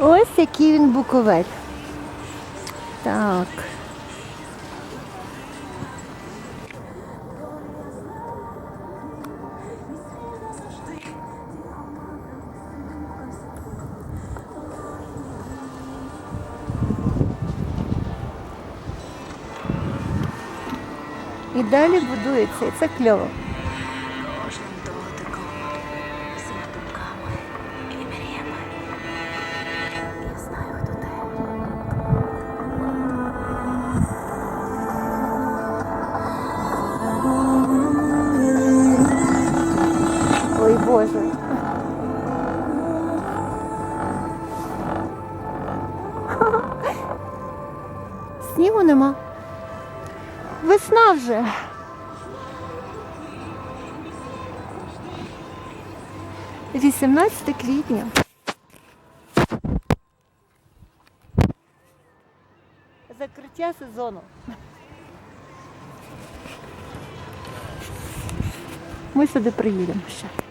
Ось який він буковель. Так. І далі будується, і це кльово. Боже. Снігу нема. Весна вже. Вісімнадцяте квітня. Закриття сезону. Ми сюди приїдемо ще.